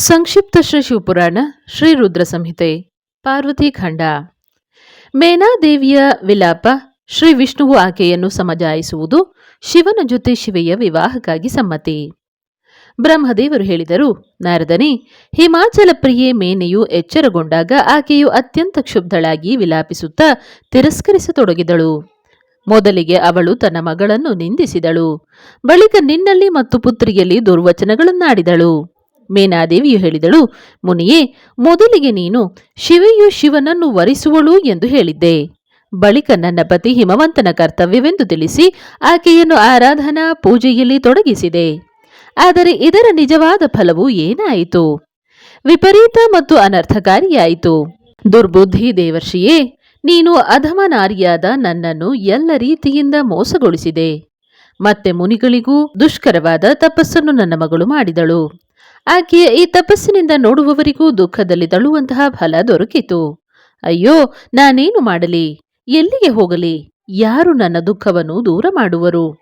ಸಂಕ್ಷಿಪ್ತ ಶ್ರೀ ಶಿವಪುರಾಣ, ಶ್ರೀ ರುದ್ರ ಸಂಹಿತೆ, ಪಾರ್ವತಿ ಖಂಡ. ಮೇನಾದೇವಿಯ ವಿಲಾಪ, ಶ್ರೀ ವಿಷ್ಣುವು ಆಕೆಯನ್ನು ಸಮಜಾಯಿಸುವುದು, ಶಿವನ ಜೊತೆ ಶಿವೆಯ ವಿವಾಹಕ್ಕಾಗಿ ಸಮ್ಮತಿ. ಬ್ರಹ್ಮದೇವರು ಹೇಳಿದರು, ನಾರದನಿ, ಹಿಮಾಚಲ ಪ್ರಿಯೆ ಮೇನೆಯು ಎಚ್ಚರಗೊಂಡಾಗ ಆಕೆಯು ಅತ್ಯಂತ ಕ್ಷುಬ್ಧಳಾಗಿ ವಿಲಾಪಿಸುತ್ತಾ ತಿರಸ್ಕರಿಸತೊಡಗಿದಳು. ಮೊದಲಿಗೆ ಅವಳು ತನ್ನ ಮಗಳನ್ನು ನಿಂದಿಸಿದಳು. ಬಳಿಕ ನಿನ್ನಲ್ಲಿ ಮತ್ತು ಪುತ್ರಿಯಲ್ಲಿ ದುರ್ವಚನಗಳನ್ನಾಡಿದಳು. ಮೇನಾದೇವಿಯು ಹೇಳಿದಳು, ಮುನಿಯೇ, ಮೊದಲಿಗೆ ನೀನು ಶಿವೆಯು ಶಿವನನ್ನು ವರಿಸುವಳು ಎಂದು ಹೇಳಿದ್ದೆ. ಬಳಿಕ ನನ್ನ ಪತಿ ಹಿಮವಂತನ ಕರ್ತವ್ಯವೆಂದು ತಿಳಿಸಿ ಆಕೆಯನ್ನು ಆರಾಧನಾ ಪೂಜೆಯಲ್ಲಿ ತೊಡಗಿಸಿದೆ. ಆದರೆ ಇದರ ನಿಜವಾದ ಫಲವು ಏನಾಯಿತು? ವಿಪರೀತ ಮತ್ತು ಅನರ್ಥಕಾರಿಯಾಯಿತು. ದುರ್ಬುದ್ಧಿ ದೇವರ್ಷಿಯೇ, ನೀನು ಅಧಮ ನಾರಿಯಾದ ನನ್ನನ್ನು ಎಲ್ಲ ರೀತಿಯಿಂದ ಮೋಸಗೊಳಿಸಿದೆ. ಮತ್ತೆ ಮುನಿಗಳಿಗೂ ದುಷ್ಕರವಾದ ತಪಸ್ಸನ್ನು ನನ್ನ ಮಗಳು ಮಾಡಿದಳು. ಆಕೆಯ ಈ ತಪಸ್ಸಿನಿಂದ ನೋಡುವವರಿಗೂ ದುಃಖದಲ್ಲಿ ತಳುವಂತಹ ಫಲ ದೊರಕಿತು. ಅಯ್ಯೋ, ನಾನೇನು ಮಾಡಲಿ? ಎಲ್ಲಿಗೆ ಹೋಗಲಿ? ಯಾರು ನನ್ನ ದುಃಖವನ್ನು ದೂರ ಮಾಡುವರು?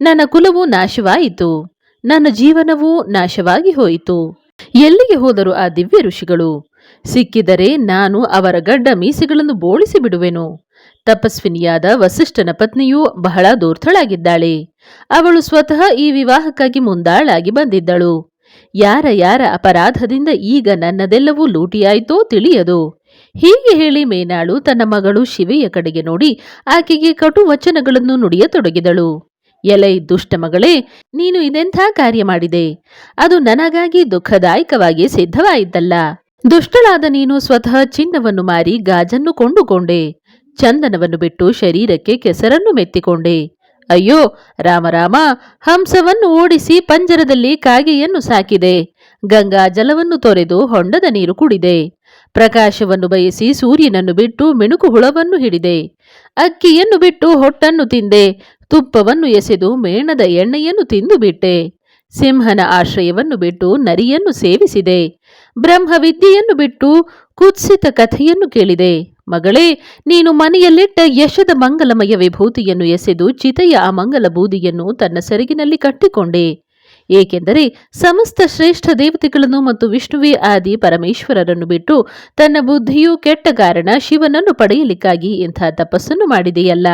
ನನ್ನ ಕುಲವು ನಾಶವಾಯಿತು. ನನ್ನ ಜೀವನವೂ ನಾಶವಾಗಿ ಹೋಯಿತು. ಎಲ್ಲಿಗೆ ಹೋದರು ಆ ದಿವ್ಯ ಋಷಿಗಳು? ಸಿಕ್ಕಿದರೆ ನಾನು ಅವರ ಗಡ್ಡ ಮೀಸೆಗಳನ್ನು ಬೋಳಿಸಿ ಬಿಡುವೆನು. ತಪಸ್ವಿನಿಯಾದ ವಸಿಷ್ಠನ ಪತ್ನಿಯು ಬಹಳ ದೂರ್ಥಳಾಗಿದ್ದಾಳೆ. ಅವಳು ಸ್ವತಃ ಈ ವಿವಾಹಕ್ಕಾಗಿ ಮುಂದಾಳಾಗಿ ಬಂದಿದ್ದಳು. ಯಾರ ಯಾರ ಅಪರಾಧದಿಂದ ಈಗ ನನ್ನದೆಲ್ಲವೂ ಲೂಟಿಯಾಯಿತೋ ತಿಳಿಯದು. ಹೀಗೆ ಹೇಳಿ ಮೇನಾಳು ತನ್ನ ಮಗಳು ಶಿವೆಯ ಕಡೆಗೆ ನೋಡಿ ಆಕೆಗೆ ಕಟು ವಚನಗಳನ್ನು ನುಡಿಯತೊಡಗಿದಳು. ಎಲೈ ದುಷ್ಟ ಮಗಳೇ, ನೀನು ಇದೆಂಥ ಕಾರ್ಯ ಮಾಡಿದೆ? ಅದು ನನಗಾಗಿ ದುಃಖದಾಯಕವಾಗಿ ಸಿದ್ಧವಾಯಿತಲ್ಲ. ದುಷ್ಟಳಾದ ನೀನು ಸ್ವತಃ ಚಿನ್ನವನ್ನು ಮಾರಿ ಗಾಜನ್ನು ಕೊಂಡುಕೊಂಡೆ. ಚಂದನವನ್ನು ಬಿಟ್ಟು ಶರೀರಕ್ಕೆ ಕೆಸರನ್ನು ಮೆತ್ತಿಕೊಂಡೆ. ಅಯ್ಯೋ ರಾಮರಾಮ ಹಂಸವನ್ನು ಓಡಿಸಿ ಪಂಜರದಲ್ಲಿ ಕಾಗೆಯನ್ನು ಸಾಕಿದೆ. ಗಂಗಾ ಜಲವನ್ನು ತೊರೆದು ಹೊಂಡದ ನೀರು ಕುಡಿದೆ. ಪ್ರಕಾಶವನ್ನು ಬಯಸಿ ಸೂರ್ಯನನ್ನು ಬಿಟ್ಟು ಮಿಣುಕು ಹುಳವನ್ನು ಹಿಡಿದೆ. ಅಕ್ಕಿಯನ್ನು ಬಿಟ್ಟು ಹೊಟ್ಟನ್ನು ತಿಂದೆ. ತುಪ್ಪವನ್ನು ಎಸೆದು ಮೇಣದ ಎಣ್ಣೆಯನ್ನು ತಿಂದು ಬಿಟ್ಟೆ. ಸಿಂಹನ ಆಶ್ರಯವನ್ನು ಬಿಟ್ಟು ನರಿಯನ್ನು ಸೇವಿಸಿದೆ. ಬ್ರಹ್ಮವಿದ್ಯೆಯನ್ನು ಬಿಟ್ಟು ಕುತ್ಸಿತ ಕಥೆಯನ್ನು ಕೇಳಿದೆ. ಮಗಳೇ, ನೀನು ಮನೆಯಲ್ಲಿಟ್ಟ ಯಶದ ಮಂಗಲಮಯ ವಿಭೂತಿಯನ್ನು ಎಸೆದು ಚಿತೆಯ ಆ ಮಂಗಲ ಬೂದಿಯನ್ನು ತನ್ನ ಸೆರಗಿನಲ್ಲಿ ಕಟ್ಟಿಕೊಂಡೆ. ಏಕೆಂದರೆ ಸಮಸ್ತ ಶ್ರೇಷ್ಠ ದೇವತೆಗಳನ್ನು ಮತ್ತು ವಿಷ್ಣುವೇ ಆದಿ ಪರಮೇಶ್ವರರನ್ನು ಬಿಟ್ಟು ತನ್ನ ಬುದ್ಧಿಯು ಕೆಟ್ಟ ಕಾರಣ ಶಿವನನ್ನು ಪಡೆಯಲಿಕ್ಕಾಗಿ ಇಂಥ ತಪಸ್ಸನ್ನು ಮಾಡಿದೆಯಲ್ಲ.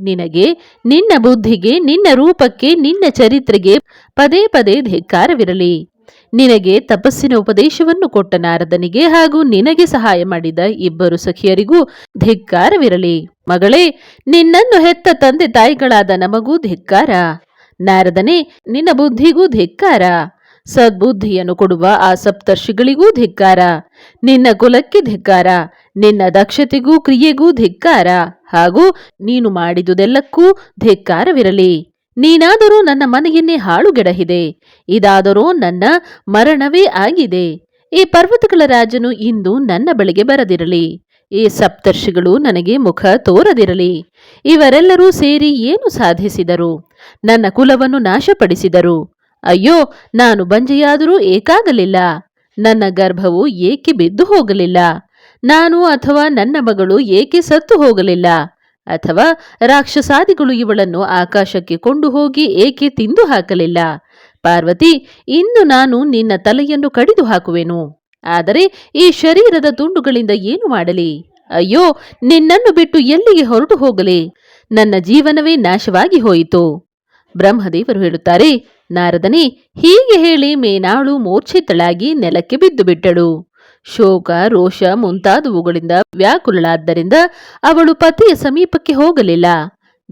ನಿನಗೆ, ನಿನ್ನ ಬುದ್ಧಿಗೆ, ನಿನ್ನ ರೂಪಕ್ಕೆ, ನಿನ್ನ ಚರಿತ್ರೆಗೆ ಪದೇ ಪದೇ ಧಿಕ್ಕಾರವಿರಲಿ. ನಿನಗೆ ತಪಸ್ಸಿನ ಉಪದೇಶವನ್ನು ಕೊಟ್ಟ ನಾರದನಿಗೆ ಹಾಗೂ ನಿನಗೆ ಸಹಾಯ ಮಾಡಿದ ಇಬ್ಬರು ಸಖಿಯರಿಗೂ ಧಿಕ್ಕಾರವಿರಲಿ. ಮಗಳೇ, ನಿನ್ನನ್ನು ಹೆತ್ತ ತಂದೆ ತಾಯಿಗಳಾದ ನಮಗೂ ಧಿಕ್ಕಾರ. ನಾರದನೇ, ನಿನ್ನ ಬುದ್ಧಿಗೂ ಧಿಕ್ಕಾರ. ಸದ್ಬುದ್ಧಿಯನ್ನು ಕೊಡುವ ಆ ಸಪ್ತರ್ಷಿಗಳಿಗೂ ಧಿಕ್ಕಾರ. ನಿನ್ನ ಕುಲಕ್ಕೆ ಧಿಕ್ಕಾರ. ನಿನ್ನ ದಕ್ಷತೆಗೂ ಕ್ರಿಯೆಗೂ ಧಿಕ್ಕಾರ. ಹಾಗೂ ನೀನು ಮಾಡಿದುದೆಲ್ಲಕ್ಕೂ ಧಿಕ್ಕಾರವಿರಲಿ. ನೀನಾದರೂ ನನ್ನ ಮನೆಯನ್ನೇ ಹಾಳುಗೆಡಹಿದೆ. ಇದಾದರೂ ನನ್ನ ಮರಣವೇ ಆಗಿದೆ. ಈ ಪರ್ವತಗಳ ರಾಜನು ಇಂದು ನನ್ನ ಬಳಿಗೆ ಬರದಿರಲಿ. ಈ ಸಪ್ತರ್ಷಿಗಳು ನನಗೆ ಮುಖ ತೋರದಿರಲಿ. ಇವರೆಲ್ಲರೂ ಸೇರಿ ಏನು ಸಾಧಿಸಿದರು? ನನ್ನ ಕುಲವನ್ನು ನಾಶಪಡಿಸಿದರು. ಅಯ್ಯೋ, ನಾನು ಬಂಜೆಯಾದರೂ ಏಕಾಗಲಿಲ್ಲ. ನನ್ನ ಗರ್ಭವು ಏಕೆ ಬಿದ್ದು ಹೋಗಲಿಲ್ಲ ನಾನು ಅಥವಾ ನನ್ನ ಮಗಳು ಏಕೆ ಸತ್ತು ಹೋಗಲಿಲ್ಲ ಅಥವಾ ರಾಕ್ಷಸಾದಿಗಳು ಇವಳನ್ನು ಆಕಾಶಕ್ಕೆ ಕೊಂಡು ಹೋಗಿ ಏಕೆ ತಿಂದು ಹಾಕಲಿಲ್ಲ? ಪಾರ್ವತಿ, ಇಂದು ನಾನು ನಿನ್ನ ತಲೆಯನ್ನು ಕಡಿದು ಹಾಕುವೆನು. ಆದರೆ ಈ ಶರೀರದ ತುಂಡುಗಳಿಂದ ಏನು ಮಾಡಲಿ? ಅಯ್ಯೋ, ನಿನ್ನನ್ನು ಬಿಟ್ಟು ಎಲ್ಲಿಗೆ ಹೊರಟು ಹೋಗಲಿ? ನನ್ನ ಜೀವನವೇ ನಾಶವಾಗಿ ಹೋಯಿತು. ಬ್ರಹ್ಮದೇವರು ಹೇಳುತ್ತಾರೆ, ನಾರದನೇ, ಹೀಗೆ ಹೇಳಿ ಮೇನಾಳು ಮೂರ್ಛಿತಳಾಗಿ ನೆಲಕ್ಕೆ ಬಿದ್ದು ಬಿಟ್ಟಳು ಶೋಕ, ರೋಷ ಮುಂತಾದವುಗಳಿಂದ ವ್ಯಾಕುಲಳಾದ್ದರಿಂದ ಅವಳು ಪತಿಯ ಸಮೀಪಕ್ಕೆ ಹೋಗಲಿಲ್ಲ.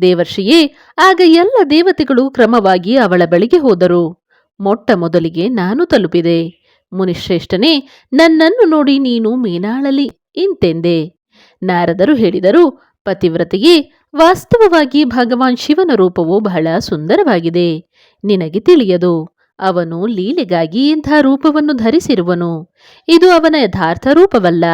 ದೇವರ್ಷಿಯೇ, ಆಗ ಎಲ್ಲ ದೇವತೆಗಳು ಕ್ರಮವಾಗಿ ಅವಳ ಬಳಿಗೆ ಹೋದರು. ಮೊಟ್ಟ ಮೊದಲಿಗೆ ನಾನು ತಲುಪಿದೆ. ಮುನಿಶ್ರೇಷ್ಠನೇ, ನನ್ನನ್ನು ನೋಡಿ ನೀನು ಮೀನಾಳಲಿ ಇಂತೆಂದೆ. ನಾರದರು ಹೇಳಿದರು, ಪತಿವ್ರತೆಯೇ, ವಾಸ್ತವವಾಗಿ ಭಗವಾನ್ ಶಿವನ ರೂಪವು ಬಹಳ ಸುಂದರವಾಗಿದೆ. ನಿನಗೆ ತಿಳಿಯದು. ಅವನು ಲೀಲೆಗಾಗಿ ಇಂಥ ರೂಪವನ್ನು ಧರಿಸಿರುವನು. ಇದು ಅವನ ಯಥಾರ್ಥ ರೂಪವಲ್ಲ.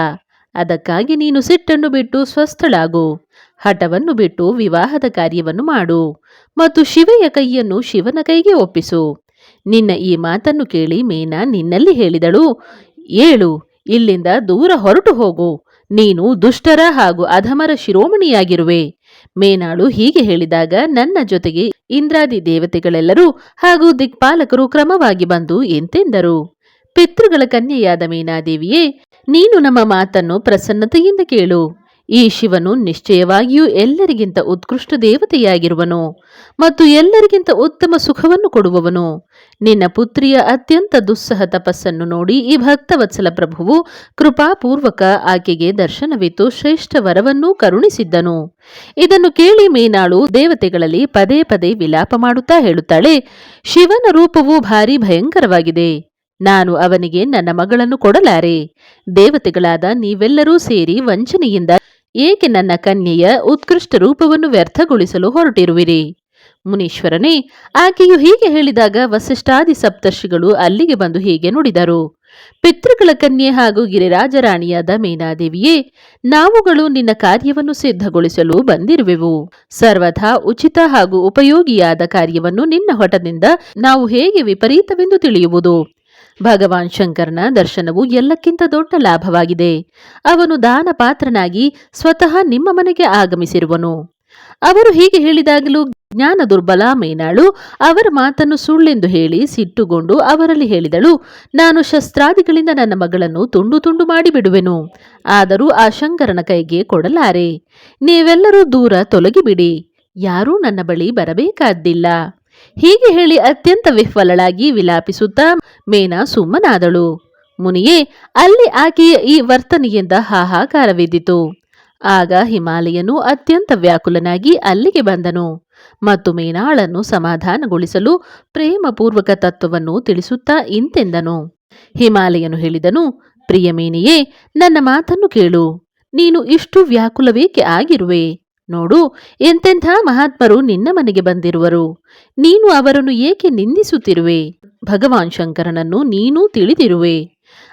ಅದಕ್ಕಾಗಿ ನೀನು ಸಿಟ್ಟನ್ನು ಬಿಟ್ಟು ಸ್ವಸ್ಥಳಾಗು. ಹಠವನ್ನು ಬಿಟ್ಟು ವಿವಾಹದ ಕಾರ್ಯವನ್ನು ಮಾಡು. ಮತ್ತು ಶಿವೆಯ ಕೈಯನ್ನು ಶಿವನ ಕೈಗೆ ಒಪ್ಪಿಸು. ನಿನ್ನ ಈ ಮಾತನ್ನು ಕೇಳಿ ಮೇನಾ ನಿನ್ನಲ್ಲಿ ಹೇಳಿದಳು. ಏಳು, ಇಲ್ಲಿಂದ ದೂರ ಹೊರಟು ಹೋಗು. ನೀನು ದುಷ್ಟರ ಹಾಗೂ ಅಧಮರ ಶಿರೋಮಣಿಯಾಗಿರುವೆ. ಮೇನಾಳು ಹೀಗೆ ಹೇಳಿದಾಗ, ನನ್ನ ಜೊತೆಗೆ ಇಂದ್ರಾದಿ ದೇವತೆಗಳೆಲ್ಲರೂ ಹಾಗೂ ದಿಕ್ಪಾಲಕರು ಕ್ರಮವಾಗಿ ಬಂದು ಎಂತೆಂದರು, ಪಿತೃಗಳ ಕನ್ಯೆಯಾದ ಮೀನಾದೇವಿಯೇ, ನೀನು ನಮ್ಮ ಮಾತನ್ನು ಪ್ರಸನ್ನತೆಯಿಂದ ಕೇಳು. ಈ ಶಿವನು ನಿಶ್ಚಯವಾಗಿಯೂ ಎಲ್ಲರಿಗಿಂತ ಉತ್ಕೃಷ್ಟ ದೇವತೆಯಾಗಿರುವನು ಮತ್ತು ಎಲ್ಲರಿಗಿಂತ ಉತ್ತಮ ಸುಖವನ್ನು ಕೊಡುವವನು. ನಿನ್ನ ಪುತ್ರಿಯ ಅತ್ಯಂತ ದುಸ್ಸಹ ತಪಸ್ಸನ್ನು ನೋಡಿ ಈ ಭಕ್ತವತ್ಸಲ ಪ್ರಭುವು ಕೃಪಾಪೂರ್ವಕ ಆಕೆಗೆ ದರ್ಶನವಿತ್ತು, ಶ್ರೇಷ್ಠ ವರವನ್ನೂ ಕರುಣಿಸಿದ್ದನು. ಇದನ್ನು ಕೇಳಿ ಮೀನಾಳು ದೇವತೆಗಳಲ್ಲಿ ಪದೇ ಪದೇ ವಿಲಾಪ ಮಾಡುತ್ತಾ ಹೇಳುತ್ತಾಳೆ, ಶಿವನ ರೂಪವು ಭಾರಿ ಭಯಂಕರವಾಗಿದೆ. ನಾನು ಅವನಿಗೆ ನನ್ನ ಮಗಳನ್ನು ಕೊಡಲಾರೆ. ದೇವತೆಗಳಾದ ನೀವೆಲ್ಲರೂ ಸೇರಿ ವಂಚನೆಯಿಂದ ಏಕೆ ನನ್ನ ಕನ್ಯೆಯ ಉತ್ಕೃಷ್ಟ ರೂಪವನ್ನು ವ್ಯರ್ಥಗೊಳಿಸಲು ಹೊರಟಿರುವಿರಿ? ಮುನೀಶ್ವರನೇ, ಆಕೆಯು ಹೀಗೆ ಹೇಳಿದಾಗ ವಸಿಷ್ಠಾದಿ ಸಪ್ತರ್ಷಿಗಳು ಅಲ್ಲಿಗೆ ಬಂದು ಹೀಗೆ ನುಡಿದರು. ಪಿತೃಗಳ ಕನ್ಯೆ ಹಾಗೂ ಗಿರಿರಾಜರಾಣಿಯಾದ ಮೀನಾದೇವಿಯೇ, ನಾವುಗಳು ನಿನ್ನ ಕಾರ್ಯವನ್ನು ಸಿದ್ಧಗೊಳಿಸಲು ಬಂದಿರುವೆವು. ಸರ್ವಥಾ ಉಚಿತ ಹಾಗೂ ಉಪಯೋಗಿಯಾದ ಕಾರ್ಯವನ್ನು ನಿನ್ನ ಹೊಟದಿಂದ ನಾವು ಹೇಗೆ ವಿಪರೀತವೆಂದು ತಿಳಿಯುವುದು? ಭಗವಾನ್ ಶಂಕರ್ನ ದರ್ಶನವು ಎಲ್ಲಕ್ಕಿಂತ ದೊಡ್ಡ ಲಾಭವಾಗಿದೆ. ಅವನು ದಾನ ಪಾತ್ರನಾಗಿ ಸ್ವತಃ ನಿಮ್ಮ ಮನೆಗೆ ಆಗಮಿಸಿರುವನು. ಅವರು ಹೀಗೆ ಹೇಳಿದಾಗಲೂ ಜ್ಞಾನ ದುರ್ಬಲ ಮೇನಾಳು ಅವರ ಮಾತನ್ನು ಸುಳ್ಳೆಂದು ಹೇಳಿ ಸಿಟ್ಟುಗೊಂಡು ಅವರಲ್ಲಿ ಹೇಳಿದಳು, ನಾನು ಶಸ್ತ್ರಾದಿಗಳಿಂದ ನನ್ನ ಮಗಳನ್ನು ತುಂಡು ತುಂಡು ಮಾಡಿಬಿಡುವೆನು ಆದರೂ ಆ ಶಂಕರನ ಕೈಗೆ ಕೊಡಲಾರೆ. ನೀವೆಲ್ಲರೂ ದೂರ ತೊಲಗಿಬಿಡಿ. ಯಾರೂ ನನ್ನ ಬಳಿ ಬರಬೇಕಾದ್ದಿಲ್ಲ. ಹೀಗೆ ಹೇಳಿ ಅತ್ಯಂತ ವಿಫಲಳಾಗಿ ವಿಲಾಪಿಸುತ್ತಾ ಮೇನಾ ಸುಮ್ಮನಾದಳು. ಮುನಿಯೇ, ಅಲ್ಲಿ ಆಕೆಯ ಈ ವರ್ತನೆಯಿಂದ ಹಾಹಾಕಾರವಿದ್ದಿತು. ಆಗ ಹಿಮಾಲಯನು ಅತ್ಯಂತ ವ್ಯಾಕುಲನಾಗಿ ಅಲ್ಲಿಗೆ ಬಂದನು. ಮತ್ತು ಮೇನಾಳನ್ನು ಸಮಾಧಾನಗೊಳಿಸಲು ಪ್ರೇಮಪೂರ್ವಕ ತತ್ವವನ್ನು ತಿಳಿಸುತ್ತಾ ಇಂತೆಂದನು. ಹಿಮಾಲಯನು ಹೇಳಿದನು, ಪ್ರಿಯ ಮೇನಿಯೇ, ನನ್ನ ಮಾತನ್ನು ಕೇಳು. ನೀನು ಇಷ್ಟು ವ್ಯಾಕುಲವೇಕೆ ಆಗಿರುವೆ? ನೋಡು, ಎಂತೆಂಥ ಮಹಾತ್ಮರು ನಿನ್ನ ಮನೆಗೆ ಬಂದಿರುವರು. ನೀನು ಅವರನ್ನು ಏಕೆ ನಿಂದಿಸುತ್ತಿರುವೆ? ಭಗವಾನ್ ಶಂಕರನನ್ನು ನೀನೂ ತಿಳಿದಿರುವೆ.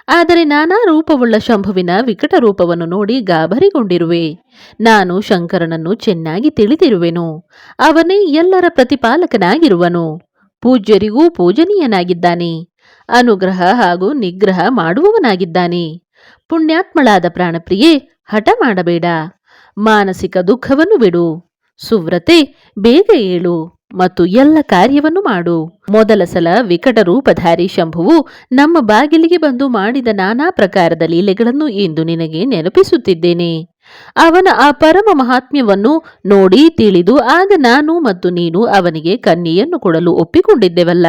ಆದರೆ ನಾನಾ ರೂಪವುಳ್ಳ ಶಂಭುವಿನ ವಿಕಟ ರೂಪವನ್ನು ನೋಡಿ ಗಾಬರಿಗೊಂಡಿರುವೆ. ನಾನು ಶಂಕರನನ್ನು ಚೆನ್ನಾಗಿ ತಿಳಿದಿರುವೆನು. ಅವನೇ ಎಲ್ಲರ ಪ್ರತಿಪಾಲಕನಾಗಿರುವನು. ಪೂಜ್ಯರಿಗೂ ಪೂಜನೀಯನಾಗಿದ್ದಾನೆ. ಅನುಗ್ರಹ ಹಾಗೂ ನಿಗ್ರಹ ಮಾಡುವವನಾಗಿದ್ದಾನೆ. ಪುಣ್ಯಾತ್ಮಳಾದ ಪ್ರಾಣಪ್ರಿಯೆ, ಹಠ ಮಾಡಬೇಡ. ಮಾನಸಿಕ ದುಃಖವನ್ನು ಬಿಡು. ಸುವ್ರತೆ, ಬೇಗ ಏಳು ಮತ್ತು ಎಲ್ಲ ಕಾರ್ಯವನ್ನು ಮಾಡು. ಮೊದಲ ಸಲ ವಿಕಟ ರೂಪಧಾರಿ ಶಂಭುವು ನಮ್ಮ ಬಾಗಿಲಿಗೆ ಬಂದು ಮಾಡಿದ ನಾನಾ ಪ್ರಕಾರದ ಲೀಲೆಗಳನ್ನು ಇಂದು ನಿನಗೆ ನೆನಪಿಸುತ್ತಿದ್ದೇನೆ. ಅವನ ಆ ಪರಮ ಮಹಾತ್ಮ್ಯವನ್ನು ನೋಡಿ ತಿಳಿದು ಆಗ ನಾನು ಮತ್ತು ನೀನು ಅವನಿಗೆ ಕನ್ನಿಯನ್ನು ಕೊಡಲು ಒಪ್ಪಿಕೊಂಡಿದ್ದೆವಲ್ಲ.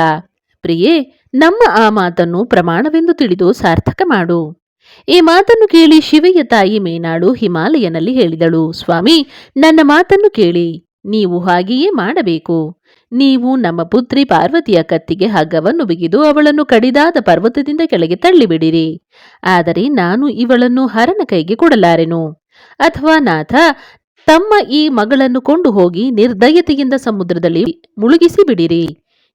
ಪ್ರಿಯೇ, ನಮ್ಮ ಆ ಮಾತನ್ನು ಪ್ರಮಾಣವೆಂದು ತಿಳಿದು ಸಾರ್ಥಕ ಮಾಡು. ಈ ಮಾತನ್ನು ಕೇಳಿ ಶಿವೆಯ ತಾಯಿ ಮೇನಾಡು ಹಿಮಾಲಯನಲ್ಲಿ ಹೇಳಿದಳು, ಸ್ವಾಮಿ, ನನ್ನ ಮಾತನ್ನು ಕೇಳಿ. ನೀವು ಹಾಗೆಯೇ ಮಾಡಬೇಕು. ನೀವು ನಮ್ಮ ಪುತ್ರಿ ಪಾರ್ವತಿಯ ಕತ್ತಿಗೆ ಹಗ್ಗವನ್ನು ಬಿಗಿದು ಅವಳನ್ನು ಕಡಿದಾದ ಪರ್ವತದಿಂದ ಕೆಳಗೆ ತಳ್ಳಿಬಿಡಿರಿ. ಆದರೆ ನಾನು ಇವಳನ್ನು ಹರನ ಕೈಗೆ ಕೊಡಲಾರೆನು. ಅಥವಾ ನಾಥ, ತಮ್ಮ ಈ ಮಗಳನ್ನು ಕೊಂಡು ಹೋಗಿ ನಿರ್ದಯತೆಯಿಂದ ಸಮುದ್ರದಲ್ಲಿ ಮುಳುಗಿಸಿ ಬಿಡಿರಿ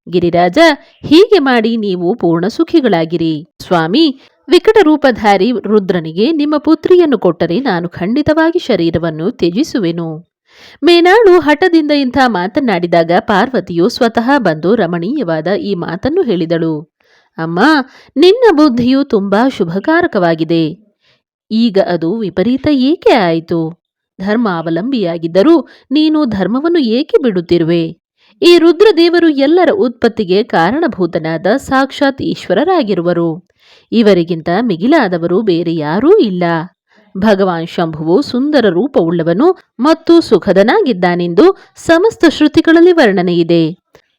ಗಿರಿರಾಜ, ಹೀಗೆ ಮಾಡಿ ನೀವು ಪೂರ್ಣ ಸುಖಿಗಳಾಗಿರಿ. ಸ್ವಾಮಿ ವಿಕಟ ರೂಪಧಾರಿ ರುದ್ರನಿಗೆ ನಿಮ್ಮ ಪುತ್ರಿಯನ್ನು ಕೊಟ್ಟರೆ ನಾನು ಖಂಡಿತವಾಗಿ ಶರೀರವನ್ನು ತ್ಯಜಿಸುವೆನು. ಮೇನಾಳು ಹಠದಿಂದ ಇಂಥ ಮಾತನಾಡಿದಾಗ ಪಾರ್ವತಿಯು ಸ್ವತಃ ಬಂದು ರಮಣೀಯವಾದ ಈ ಮಾತನ್ನು ಹೇಳಿದಳು. ಅಮ್ಮ, ನಿನ್ನ ಬುದ್ಧಿಯು ತುಂಬಾ ಶುಭಕಾರಕವಾಗಿದೆ. ಈಗ ಅದು ವಿಪರೀತ ಏಕೆ ಆಯಿತು? ಧರ್ಮ ಅವಲಂಬಿಯಾಗಿದ್ದರೂ ನೀನು ಧರ್ಮವನ್ನು ಏಕೆ ಬಿಡುತ್ತಿರುವೆ? ಈ ರುದ್ರದೇವರು ಎಲ್ಲರ ಉತ್ಪತ್ತಿಗೆ ಕಾರಣಭೂತನಾದ ಸಾಕ್ಷಾತ್ ಈಶ್ವರರಾಗಿರುವರು. ಇವರಿಗಿಂತ ಮಿಗಿಲಾದವರು ಬೇರೆ ಯಾರೂ ಇಲ್ಲ. ಭಗವಾನ್ ಶಂಭುವು ಸುಂದರ ರೂಪವುಳ್ಳವನು ಮತ್ತು ಸುಖದನಾಗಿದ್ದಾನೆಂದು ಸಮಸ್ತ ಶ್ರುತಿಗಳಲ್ಲಿ ವರ್ಣನೆ ಇದೆ.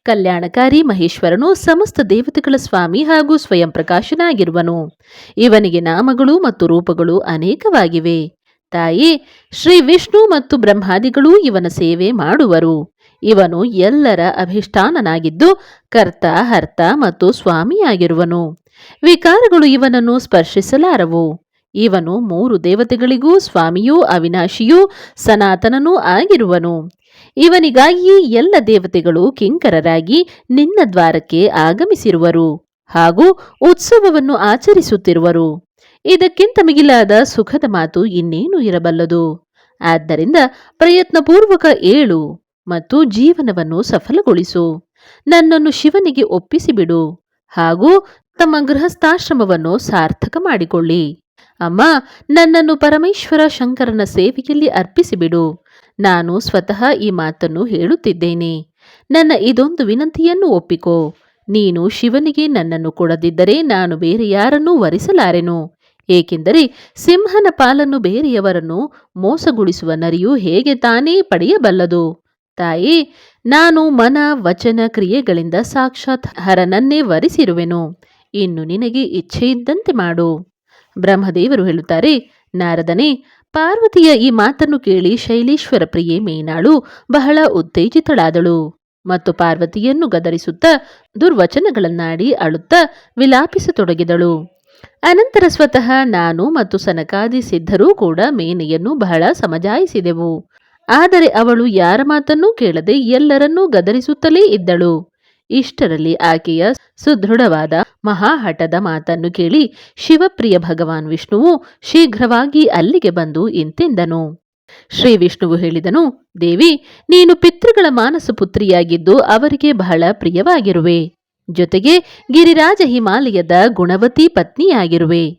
ಕಲ್ಯಾಣಕಾರಿ ಮಹೇಶ್ವರನು ಸಮಸ್ತ ದೇವತೆಗಳ ಸ್ವಾಮಿ ಹಾಗೂ ಸ್ವಯಂ ಪ್ರಕಾಶನಾಗಿರುವನು. ಇವನಿಗೆ ನಾಮಗಳು ಮತ್ತು ರೂಪಗಳು ಅನೇಕವಾಗಿವೆ. ತಾಯಿ, ಶ್ರೀ ವಿಷ್ಣು ಮತ್ತು ಬ್ರಹ್ಮಾದಿಗಳೂ ಇವನ ಸೇವೆ ಮಾಡುವರು. ಇವನು ಎಲ್ಲರ ಅಭಿಷ್ಠಾನನಾಗಿದ್ದು ಕರ್ತ, ಹರ್ತ ಮತ್ತು ಸ್ವಾಮಿಯಾಗಿರುವನು. ವಿಕಾರಗಳು ಇವನನ್ನು ಸ್ಪರ್ಶಿಸಲಾರವು. ಇವನು ಮೂರು ದೇವತೆಗಳಿಗೂ ಸ್ವಾಮಿಯೂ, ಅವಿನಾಶಿಯೂ ಸನಾತನನೂ ಆಗಿರುವನು. ಇವನಿಗಾಗಿಯೇ ಎಲ್ಲ ದೇವತೆಗಳು ಕಿಂಕರರಾಗಿ ನಿನ್ನ ದ್ವಾರಕ್ಕೆ ಆಗಮಿಸಿರುವರು ಹಾಗೂ ಉತ್ಸವವನ್ನು ಆಚರಿಸುತ್ತಿರುವರು. ಇದಕ್ಕಿಂತ ಮಿಗಿಲಾದ ಸುಖದ ಮಾತು ಇನ್ನೇನು ಇರಬಲ್ಲದು. ಆದ್ದರಿಂದ ಪ್ರಯತ್ನಪೂರ್ವಕ ಏಳು. ಮತ್ತು ಜೀವನವನ್ನು ಸಫಲಗೊಳಿಸು. ನನ್ನನ್ನು ಶಿವನಿಗೆ ಒಪ್ಪಿಸಿಬಿಡು. ಹಾಗೂ ತಮ್ಮ ಗೃಹಸ್ಥಾಶ್ರಮವನ್ನು ಸಾರ್ಥಕ ಮಾಡಿಕೊಳ್ಳಿ. ಅಮ್ಮ, ನನ್ನನ್ನು ಪರಮೇಶ್ವರ ಶಂಕರನ ಸೇವೆಯಲ್ಲಿ ಅರ್ಪಿಸಿಬಿಡು. ನಾನು ಸ್ವತಃ ಈ ಮಾತನ್ನು ಹೇಳುತ್ತಿದ್ದೇನೆ. ನನ್ನ ಇದೊಂದು ವಿನಂತಿಯನ್ನು ಒಪ್ಪಿಕೋ. ನೀನು ಶಿವನಿಗೆ ನನ್ನನ್ನು ಕೊಡದಿದ್ದರೆ ನಾನು ಬೇರೆ ಯಾರನ್ನೂ ವರಿಸಲಾರೆನು. ಏಕೆಂದರೆ ಸಿಂಹನ ಪಾಲನ್ನು ಬೇರೆಯವರನ್ನು ಮೋಸಗೊಳಿಸುವ ನರಿಯು ಹೇಗೆ ತಾನೇ ಪಡೆಯಬಲ್ಲದು. ತಾಯಿ, ನಾನು ಮನ ವಚನ ಕ್ರಿಯೆಗಳಿಂದ ಸಾಕ್ಷಾತ್ ಹರನನ್ನೇ ವರಿಸಿರುವೆನು. ಇನ್ನು ನಿನಗೆ ಇಚ್ಛೆ ಇದ್ದಂತೆ ಮಾಡು. ಬ್ರಹ್ಮದೇವರು ಹೇಳುತ್ತಾರೆ, ನಾರದನೇ, ಪಾರ್ವತಿಯ ಈ ಮಾತನ್ನು ಕೇಳಿ ಶೈಲೇಶ್ವರ ಪ್ರಿಯೆ ಮೇನಾಳು ಬಹಳ ಉತ್ತೇಜಿತಳಾದಳು ಮತ್ತು ಪಾರ್ವತಿಯನ್ನು ಗದರಿಸುತ್ತಾ ದುರ್ವಚನಗಳನ್ನಾಡಿ ಅಳುತ್ತಾ ವಿಲಾಪಿಸತೊಡಗಿದಳು. ಅನಂತರ ಸ್ವತಃ ನಾನು ಮತ್ತು ಸನಕಾದಿ ಸಿದ್ಧರೂ ಕೂಡ ಮೇನೆಯನ್ನು ಬಹಳ ಸಮಜಾಯಿಸಿದೆವು. ಆದರೆ ಅವಳು ಯಾರ ಮಾತನ್ನೂ ಕೇಳದೆ ಎಲ್ಲರನ್ನೂ ಗದರಿಸುತ್ತಲೇ ಇದ್ದಳು. ಇಷ್ಟರಲ್ಲಿ ಆಕೆಯ ಸುದೃಢವಾದ ಮಹಾಹಠದ ಮಾತನ್ನು ಕೇಳಿ ಶಿವಪ್ರಿಯ ಭಗವಾನ್ ವಿಷ್ಣುವು ಶೀಘ್ರವಾಗಿ ಅಲ್ಲಿಗೆ ಬಂದು ಇಂತೆಂದನು. ಶ್ರೀ ವಿಷ್ಣುವು ಹೇಳಿದನು, ದೇವಿ, ನೀನು ಪಿತೃಗಳ ಮಾನಸ ಪುತ್ರಿಯಾಗಿದ್ದು ಅವರಿಗೆ ಬಹಳ ಪ್ರಿಯವಾಗಿರುವೆ. ಜೊತೆಗೆ ಗಿರಿರಾಜ ಹಿಮಾಲಯದ ಗುಣವತಿ ಪತ್ನಿಯಾಗಿರುವೆ.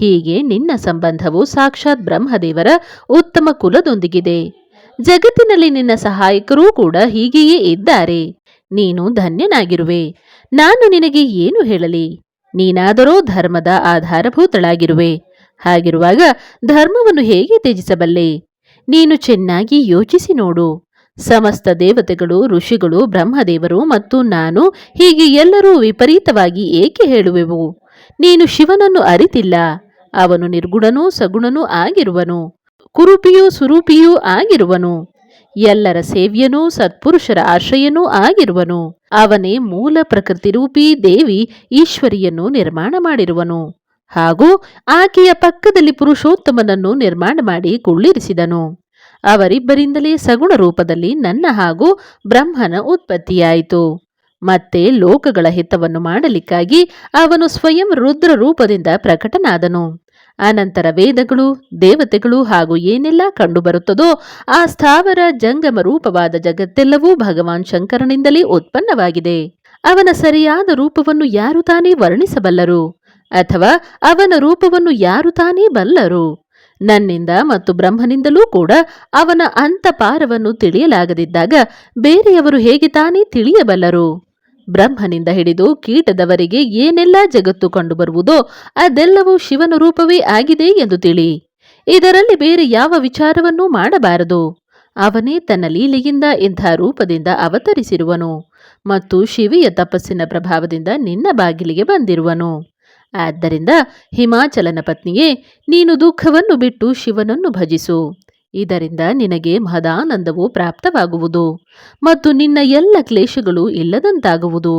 ಹೀಗೆ ನಿನ್ನ ಸಂಬಂಧವು ಸಾಕ್ಷಾತ್ ಬ್ರಹ್ಮದೇವರ ಉತ್ತಮ ಕುಲದೊಂದಿಗಿದೆ. ಜಗತ್ತಿನಲ್ಲಿ ನಿನ್ನ ಸಹಾಯಕರೂ ಕೂಡ ಹೀಗೆಯೇ ಇದ್ದಾರೆ. ನೀನು ಧನ್ಯನಾಗಿರುವೆ. ನಾನು ನಿನಗೆ ಏನು ಹೇಳಲಿ? ನೀನಾದರೂ ಧರ್ಮದ ಆಧಾರಭೂತಳಾಗಿರುವೆ. ಹಾಗಿರುವಾಗ ಧರ್ಮವನ್ನು ಹೇಗೆ ತ್ಯಜಿಸಬಲ್ಲೆ? ನೀನು ಚೆನ್ನಾಗಿ ಯೋಚಿಸಿ ನೋಡು. ಸಮಸ್ತ ದೇವತೆಗಳು, ಋಷಿಗಳು, ಬ್ರಹ್ಮದೇವರು ಮತ್ತು ನಾನು ಹೀಗೆ ಎಲ್ಲರೂ ವಿಪರೀತವಾಗಿ ಏಕೆ ಹೇಳುವೆವು? ನೀನು ಶಿವನನ್ನು ಅರಿತಿಲ್ಲ. ಅವನು ನಿರ್ಗುಣನೂ ಸಗುಣನೂ ಆಗಿರುವನು. ಕುರುಪಿಯೂ ಸುರೂಪಿಯೂ ಆಗಿರುವನು. ಎಲ್ಲರ ಸೇವ್ಯನೂ ಸತ್ಪುರುಷರ ಆಶ್ರಯನೂ ಆಗಿರುವನು. ಅವನೇ ಮೂಲ ಪ್ರಕೃತಿ ರೂಪಿ ದೇವಿ ಈಶ್ವರಿಯನ್ನು ನಿರ್ಮಾಣ ಮಾಡಿರುವನು. ಹಾಗೂ ಆಕೆಯ ಪಕ್ಕದಲ್ಲಿ ಪುರುಷೋತ್ತಮನನ್ನು ನಿರ್ಮಾಣ ಮಾಡಿ ಕುಳ್ಳಿರಿಸಿದನು ಅವರಿಬ್ಬರಿಂದಲೇ ಸಗುಣ ರೂಪದಲ್ಲಿ ನನ್ನ ಹಾಗೂ ಬ್ರಹ್ಮನ ಉತ್ಪತ್ತಿಯಾಯಿತು. ಮತ್ತೆ ಲೋಕಗಳ ಹಿತವನ್ನು ಮಾಡಲಿಕ್ಕಾಗಿ ಅವನು ಸ್ವಯಂ ರುದ್ರ ರೂಪದಿಂದ ಪ್ರಕಟನಾದನು. ಅನಂತರ ವೇದಗಳು, ದೇವತೆಗಳು ಹಾಗೂ ಏನೆಲ್ಲ ಕಂಡುಬರುತ್ತದೋ ಆ ಸ್ಥಾವರ ಜಂಗಮ ರೂಪವಾದ ಜಗತ್ತೆಲ್ಲವೂ ಭಗವಾನ್ ಶಂಕರನಿಂದಲೇ ಉತ್ಪನ್ನವಾಗಿದೆ. ಅವನ ಸರಿಯಾದ ರೂಪವನ್ನು ಯಾರು ತಾನೇ ವರ್ಣಿಸಬಲ್ಲರು? ಅಥವಾ ಅವನ ರೂಪವನ್ನು ಯಾರು ತಾನೇ ಬಲ್ಲರು? ನನ್ನಿಂದ ಮತ್ತು ಬ್ರಹ್ಮನಿಂದಲೂ ಕೂಡ ಅವನ ಅಂತಪಾರವನ್ನು ತಿಳಿಯಲಾಗದಿದ್ದಾಗ ಬೇರೆಯವರು ಹೇಗೆ ತಾನೇ ತಿಳಿಯಬಲ್ಲರು? ಬ್ರಹ್ಮನಿಂದ ಹಿಡಿದು ಕೀಟದವರೆಗೆ ಏನೆಲ್ಲ ಜಗತ್ತು ಕಂಡುಬರುವುದೋ ಅದೆಲ್ಲವೂ ಶಿವನ ರೂಪವೇ ಆಗಿದೆ ಎಂದು ತಿಳಿ. ಇದರಲ್ಲಿ ಬೇರೆ ಯಾವ ವಿಚಾರವನ್ನೂ ಮಾಡಬಾರದು. ಅವನೇ ತನ್ನ ಲೀಲೆಯಿಂದ ಇಂಥ ರೂಪದಿಂದ ಅವತರಿಸಿರುವನು ಮತ್ತು ಶಿವಿಯ ತಪಸ್ಸಿನ ಪ್ರಭಾವದಿಂದ ನಿನ್ನ ಬಾಗಿಲಿಗೆ ಬಂದಿರುವನು. ಆದ್ದರಿಂದ ಹಿಮಾಚಲನ ಪತ್ನಿಯೇ, ನೀನು ದುಃಖವನ್ನು ಬಿಟ್ಟು ಶಿವನನ್ನು ಭಜಿಸು. ಇದರಿಂದ ನಿನಗೆ ಮಹದಾನಂದವು ಪ್ರಾಪ್ತವಾಗುವುದು ಮತ್ತು ನಿನ್ನ ಎಲ್ಲ ಕ್ಲೇಶಗಳು ಇಲ್ಲದಂತಾಗುವುದು.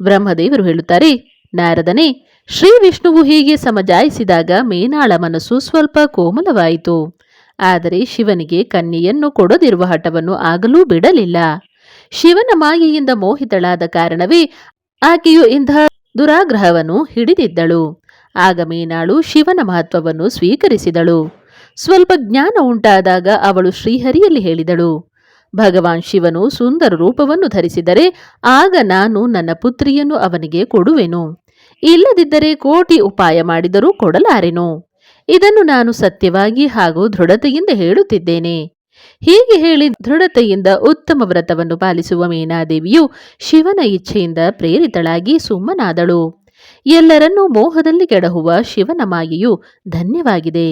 ಬ್ರಹ್ಮದೇವರು ಹೇಳುತ್ತಾರೆ, ನಾರದನೇ, ಶ್ರೀ ವಿಷ್ಣುವು ಹೀಗೆ ಸಮಜಾಯಿಸಿದಾಗ ಮೇನಾಳ ಮನಸ್ಸು ಸ್ವಲ್ಪ ಕೋಮಲವಾಯಿತು. ಆದರೆ ಶಿವನಿಗೆ ಕನ್ಯೆಯನ್ನು ಕೊಡದಿರುವ ಹಠವನ್ನು ಆಗಲೂ ಬಿಡಲಿಲ್ಲ. ಶಿವನ ಮಾಯೆಯಿಂದ ಮೋಹಿತಳಾದ ಕಾರಣವೇ ಆಕೆಯು ಇಂತಹ ದುರಾಗ್ರಹವನ್ನು ಹಿಡಿದಿದ್ದಳು. ಆಗ ಮೇನಾಳು ಶಿವನ ಮಹತ್ವವನ್ನು ಸ್ವೀಕರಿಸಿದಳು. ಸ್ವಲ್ಪ ಜ್ಞಾನ ಉಂಟಾದಾಗ ಅವಳು ಶ್ರೀಹರಿಯಲ್ಲಿ ಹೇಳಿದಳು, ಭಗವಾನ್ ಶಿವನು ಸುಂದರ ರೂಪವನ್ನು ಧರಿಸಿದರೆ ಆಗ ನಾನು ನನ್ನ ಪುತ್ರಿಯನ್ನು ಅವನಿಗೆ ಕೊಡುವೆನು. ಇಲ್ಲದಿದ್ದರೆ ಕೋಟಿ ಉಪಾಯ ಮಾಡಿದರೂ ಕೊಡಲಾರೆನು. ಇದನ್ನು ನಾನು ಸತ್ಯವಾಗಿ ಹಾಗೂ ದೃಢತೆಯಿಂದ ಹೇಳುತ್ತಿದ್ದೇನೆ. ಹೀಗೆ ಹೇಳಿ ದೃಢತೆಯಿಂದ ಉತ್ತಮ ವ್ರತವನ್ನು ಪಾಲಿಸುವ ಮೀನಾದೇವಿಯು ಶಿವನ ಇಚ್ಛೆಯಿಂದ ಪ್ರೇರಿತಳಾಗಿ ಸುಮ್ಮನಾದಳು. ಎಲ್ಲರನ್ನೂ ಮೋಹದಲ್ಲಿ ಕೆಡಹುವ ಶಿವನ ಮಾಯೆಯು ಧನ್ಯವಾಗಿದೆ.